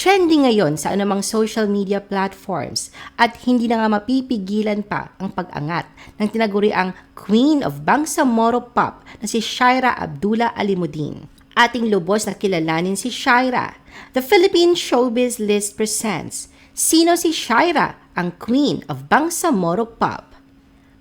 Trending ngayon sa anumang social media platforms at hindi na nga mapipigilan pa ang pag-angat ng tinaguriang Queen of Bangsamoro Pop na si Shaira Abdullah Alimuddin. Ating lubos na kilalanin si Shaira. The Philippine Showbiz List presents Sino si Shaira, ang Queen of Bangsamoro Pop?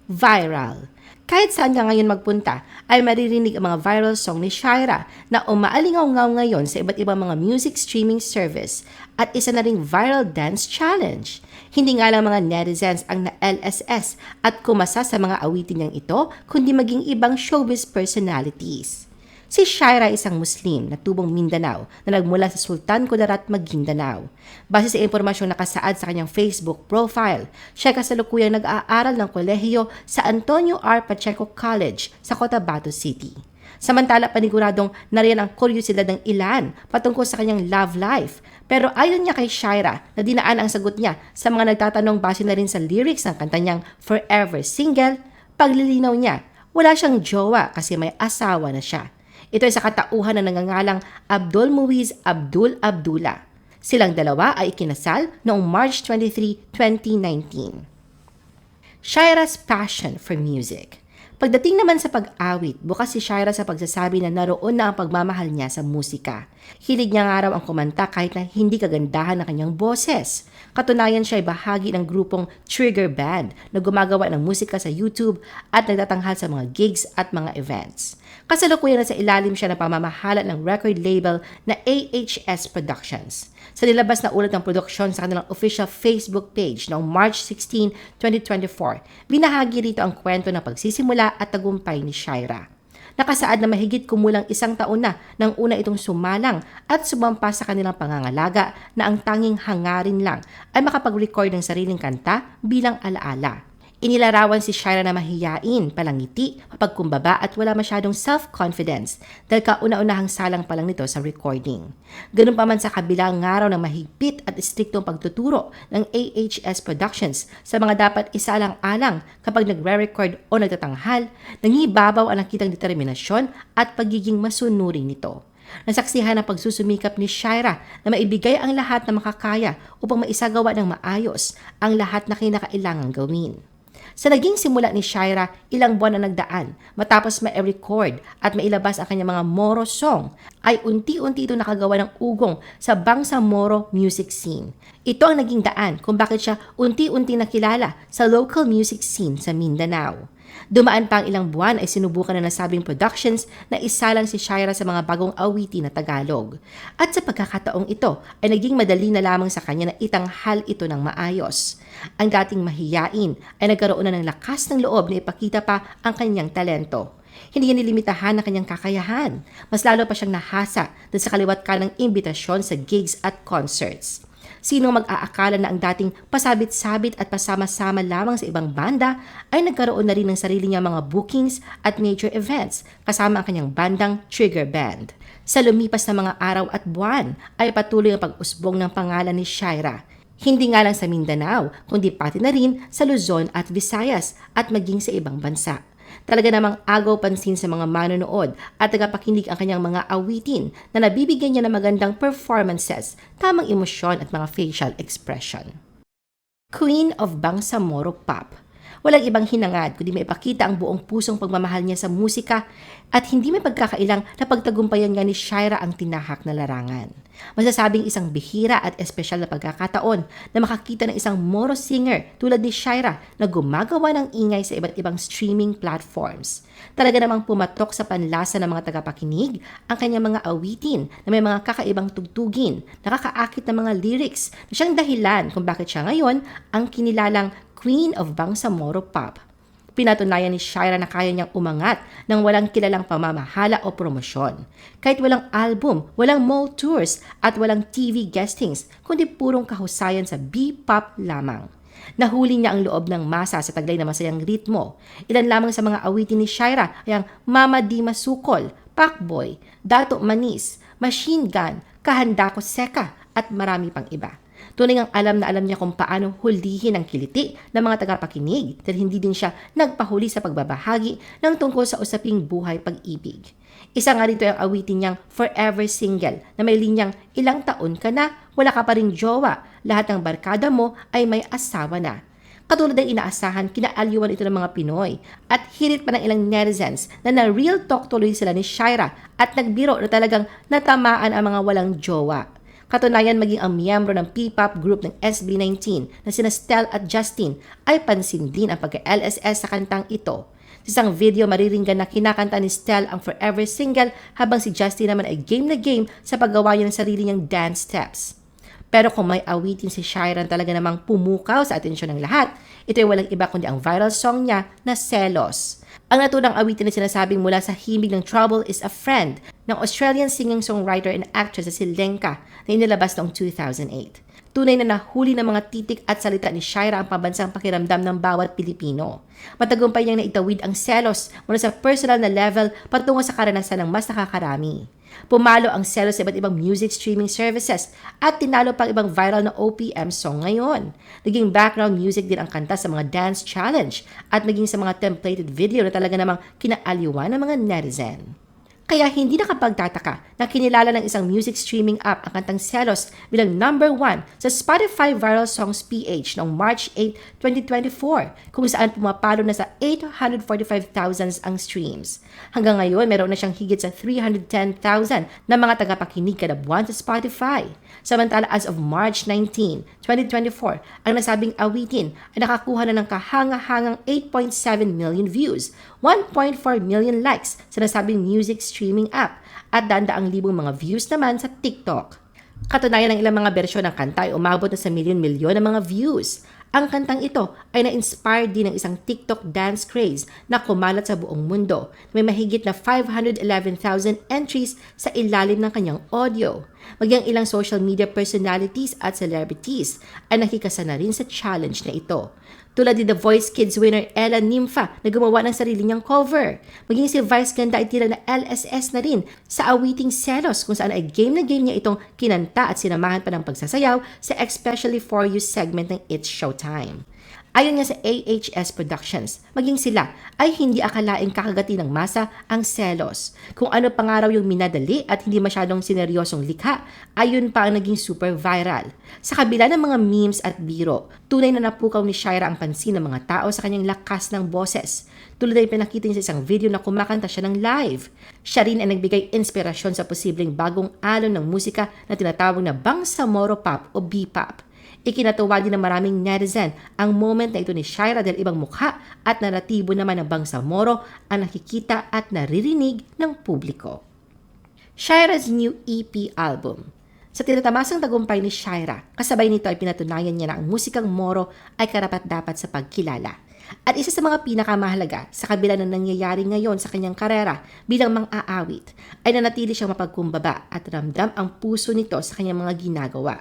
Viral. Kahit saan ka ngayon magpunta, ay maririnig ang mga viral song ni Shaira na umaalingaw-ngaw ngayon sa iba't ibang mga music streaming service at isa na ring viral dance challenge. Hindi nga lang mga netizens ang na-LSS at kumasa sa mga awitin niyang ito, kundi maging ibang showbiz personalities. Si Shaira isang Muslim na tubong Mindanao na nagmula sa Sultan Kudarat, Maguindanao. Base sa impormasyong nakasaad sa kanyang Facebook profile, siya kasalukuyang nag-aaral ng kolehiyo sa Antonio R. Pacheco College sa Cotabato City. Samantala, paniguradong nariyan ang kuryosidad ng ilan patungkol sa kanyang love life. Pero ayon niya kay Shaira na dinaan ang sagot niya sa mga nagtatanong base na rin sa lyrics ng kanta niyang Forever Single, paglilinaw niya, wala siyang jowa kasi may asawa na siya. Ito ay sa katauhan na nangangalang Abdul Muiz Abdul Abdullah. Silang dalawa ay ikinasal noong March 23, 2019. Shaira's passion for music. Pagdating naman sa pag-awit, bukas si Shaira sa pagsasabi na naroon na ang pagmamahal niya sa musika. Hilig niya nga raw ang kumanta kahit na hindi kagandahan ng kanyang boses. Katunayan siya ay bahagi ng grupong Trigger Band na gumagawa ng musika sa YouTube at nagtatanghal sa mga gigs at mga events. Kasalukuyan na sa ilalim siya ng pamamahala ng record label na AHS Productions. Sa nilabas na ulat ng produksyon sa kanilang official Facebook page noong March 16, 2024, binahagi rito ang kwento ng pagsisimula at tagumpay ni Shaira. Nakasaad na mahigit kumulang isang taon na nang una itong sumalang at sumampa sa kanilang pangangalaga na ang tanging hangarin lang ay makapag-record ng sariling kanta bilang alaala. Inilarawan si Shaira na mahiyain, palangiti, mapagkumbaba at wala masyadong self-confidence dahil kauna-unahang salang pa lang nito sa recording. Ganun pa man sa kabilang ngaraw ng mahigpit at istriktong pagtuturo ng AHS Productions sa mga dapat isalang-alang kapag nagre-record o nagtatanghal, nangibabaw ang nakitang determinasyon at pagiging masunuring nito. Nasaksihan ang pagsusumikap ni Shaira na maibigay ang lahat na makakaya upang maisagawa ng maayos ang lahat na kinakailangang gawin. Sa naging simula ni Shaira, ilang buwan na nagdaan matapos ma-record at mailabas ang kanyang mga Moro song, ay unti-unti ito nakagawa ng ugong sa Bangsa Moro music scene. Ito ang naging daan kung bakit siya unti-unti nakilala sa local music scene sa Mindanao. Dumaan pa ang ilang buwan ay sinubukan na nasabing productions na isalang si Shaira sa mga bagong awiti na Tagalog. At sa pagkakataong ito ay naging madali na lamang sa kanya na itanghal ito ng maayos. Ang dating mahiyain ay nagkaroon na ng lakas ng loob na ipakita pa ang kanyang talento. Hindi niya nilimitahan ang kanyang kakayahan. Mas lalo pa siyang nahasa dahil sa kaliwat ka ng imbitasyon sa gigs at concerts. Sino mag-aakala na ang dating pasabit-sabit at pasama-sama lamang sa ibang banda ay nagkaroon na rin ng sarili niya mga bookings at major events kasama ang kanyang bandang Trigger Band. Sa lumipas na mga araw at buwan ay patuloy ang pag-usbong ng pangalan ni Shaira hindi nga lang sa Mindanao, kundi pati na rin sa Luzon at Visayas at maging sa ibang bansa. Talaga namang agaw pansin sa mga manonood at tagapakinig ang kanyang mga awitin na nabibigyan niya ng magandang performances, tamang emosyon at mga facial expression. Queen of Bangsamoro Pop Walang ibang hinangad kundi may ipakita ang buong pusong pagmamahal niya sa musika at hindi may pagkakailang na pagtagumpayan nga ni Shaira ang tinahak na larangan. Masasabing isang bihira at espesyal na pagkakataon na makakita ng isang Moro singer tulad ni Shaira na gumagawa ng ingay sa iba't ibang streaming platforms. Talaga namang pumatok sa panlasa ng mga tagapakinig ang kanyang mga awitin na may mga kakaibang tugtugin, nakakaakit na mga lyrics na siyang dahilan kung bakit siya ngayon ang kinilalang Queen of Bangsamoro Pop. Pinatunayan ni Shira na kaya niyang umangat ng walang kilalang pamamahala o promosyon. Kahit walang album, walang mall tours at walang TV guestings, kundi purong kahusayan sa B-pop lamang. Nahuli niya ang loob ng masa sa taglay na masayang ritmo. Ilan lamang sa mga awitin ni Shira ay ang Mama Di Masukol, Pakboy, Dato Manis, Machine Gun, Kahanda Ko Seka at marami pang iba. Tunay ang alam na alam niya kung paano hulihin ang kiliti ng mga tagapakinig dahil hindi din siya nagpahuli sa pagbabahagi ng tungkol sa usaping buhay pag-ibig. Isa nga rito ang awitin niyang Forever Single na may linyang ilang taon ka na, wala ka pa rin jowa, lahat ng barkada mo ay may asawa na. Katulad ng inaasahan, kinaalyuan ito ng mga Pinoy at hirit pa ng ilang netizens na na-real talk tuloy sila ni Shaira at nagbiro na talagang natamaan ang mga walang jowa. Katunayan maging ang miyembro ng P-pop group ng SB19 na sina Stel at Justin ay pansin din ang pagka-LSS sa kantang ito. Sa isang video mariringgan na kinakanta ni Stel ang Forever Single habang si Justin naman ay game na game sa paggawa niya ng sarili niyang dance steps. Pero kung may awitin si Shiran talaga namang pumukaw sa atensyon ng lahat, ito ay walang iba kundi ang viral song niya na Selos. Ang naturang awitin na sinasabing mula sa himig ng Trouble is a Friend ng Australian singing-songwriter and actress na si Lenka na inilabas noong 2008. Tunay na nahuli ng mga titik at salita ni Shaira ang pambansang pakiramdam ng bawat Pilipino. Matagumpay niyang naitawid ang selos mula sa personal na level patungo sa karanasan ng mas nakakarami. Pumalo ang selos sa iba't ibang music streaming services at tinalo pang ibang viral na OPM song ngayon. Naging background music din ang kanta sa mga dance challenge at naging sa mga templated video na talaga namang kinaaliwan ng mga netizen. Kaya hindi nakapagtataka na kinilala ng isang music streaming app ang kantang Selos bilang number one sa Spotify Viral Songs PH noong March 8, 2024 kung saan pumapalo na sa 845,000 ang streams. Hanggang ngayon, meron na siyang higit sa 310,000 na mga tagapakinig kada buwan sa Spotify. Samantala as of March 19, 2024, ang nasabing awitin ay nakakuha na ng kahanga-hangang 8.7 million views, 1.4 million likes sa nasabing music streaming app at daan-daang libong mga views naman sa TikTok. Katunayan ng ilang mga bersyon ng kanta ay umabot na sa milyon-milyon ng mga views. Ang kantang ito ay na-inspire din ng isang TikTok dance craze na kumalat sa buong mundo. May mahigit na 511,000 entries sa ilalim ng kanyang audio. Magyang ilang social media personalities at celebrities ay nakikasa na rin sa challenge na ito. Tulad ni The Voice Kids winner Ella Nympha na gumawa ng sarili niyang cover. Maging si Vice Ganda ay tira na LSS na rin sa awiting Selos kung saan ay game na game niya itong kinanta at sinamahan pa ng pagsasayaw sa Especially For You segment ng It's Showtime. Ayon nga sa AHS Productions, maging sila ay hindi akalaing kakagati ng masa ang selos. Kung ano pa nga raw yung minadali at hindi masyadong sineryosong likha, ayun pa ang naging super viral. Sa kabila ng mga memes at biro, tunay na napukaw ni Shira ang pansin ng mga tao sa kanyang lakas ng boses. Tulad ay pinakita niya sa isang video na kumakanta siya ng live. Siya rin ay nagbigay inspirasyon sa posibleng bagong alon ng musika na tinatawag na Bangsamoro Pop o B-Pop. Ikinatuwa din ng maraming netizen ang moment na ito ni Shira dahil ibang mukha at naratibo naman ng Bangsamoro ang nakikita at naririnig ng publiko. Shira's new EP album sa tinatamasang tagumpay ni Shira, kasabay nito ay pinatunayan niya na ang musikang Moro ay karapat-dapat sa pagkilala. At isa sa mga pinakamahalaga sa kabila ng nangyayari ngayon sa kanyang karera bilang mang-aawit ay nanatili siyang mapagkumbaba at ramdam ang puso nito sa kanyang mga ginagawa.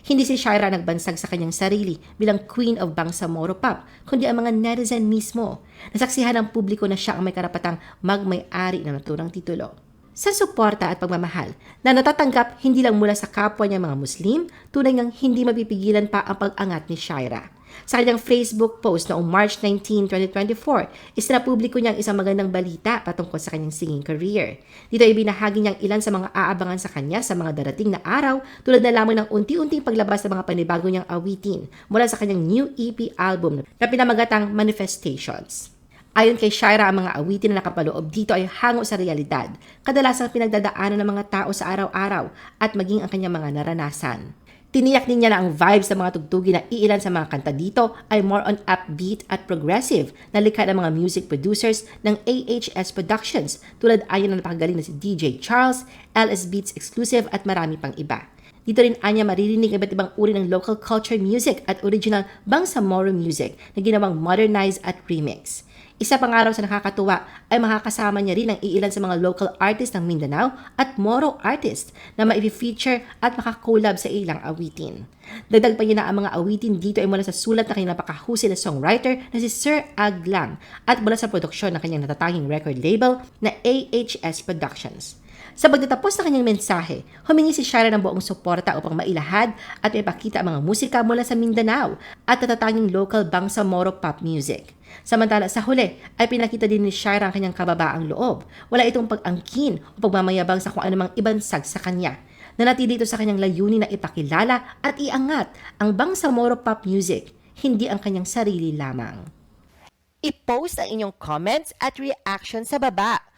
Hindi si Shira nagbansag sa kanyang sarili bilang Queen of Bangsamoro Pop, kundi ang mga netizen mismo. Nasaksihan ng publiko na siya ang may karapatang magmay-ari ng naturang titulo. Sa suporta at pagmamahal na natatanggap hindi lang mula sa kapwa niya mga Muslim, tunay ngang hindi mapipigilan pa ang pag-angat ni Shira. Sa kanyang Facebook post noong March 19, 2024, isinapubliko niya ang isang magandang balita patungkol sa kanyang singing career. Dito ay binahagi niyang ilan sa mga aabangan sa kanya sa mga darating na araw tulad na lamang ng unti-unting paglabas ng mga panibago niyang awitin mula sa kanyang new EP album na pinamagatang Manifestations. Ayon kay Shira, ang mga awitin na nakapaloob dito ay hango sa realidad, kadalasang pinagdadaanan ng mga tao sa araw-araw at maging ang kanyang mga naranasan. Tiniyak din niya na ang vibes ng mga tugtugin na iilan sa mga kanta dito ay more on upbeat at progressive na likha ng mga music producers ng AHS Productions tulad ayon na napakagaling na si DJ Charles, LS Beats Exclusive at marami pang iba. Dito rin anya maririnig iba't ibang uri ng local culture music at original Bangsamoro music na ginawang modernized at remix. Isa pang araw sa nakakatuwa ay makakasama niya rin ang iilan sa mga local artist ng Mindanao at Moro artist na maifi-feature at makakolab sa ilang awitin. Dagdag pa niya na ang mga awitin dito ay mula sa sulat na kanyang napakahusay na songwriter na si Sir Aglang at mula sa produksyon ng kanyang natatanging record label na AHS Productions. Sa pagtatapos ng kanyang mensahe, humingi si Shira ng buong suporta upang mailahad at maipakita ang mga musika mula sa Mindanao at natatanging local Bangsamoro pop music. Samantala sa huli ay pinakita din ni Shira ang kanyang kababaang loob. Wala itong pag-angkin o pagmamayabang sa kung anumang ibansag sa kanya. Nanatili ito sa kanyang layunin na ipakilala at iangat ang Bangsamoro pop music, hindi ang kanyang sarili lamang. I-post ang inyong comments at reaction sa baba.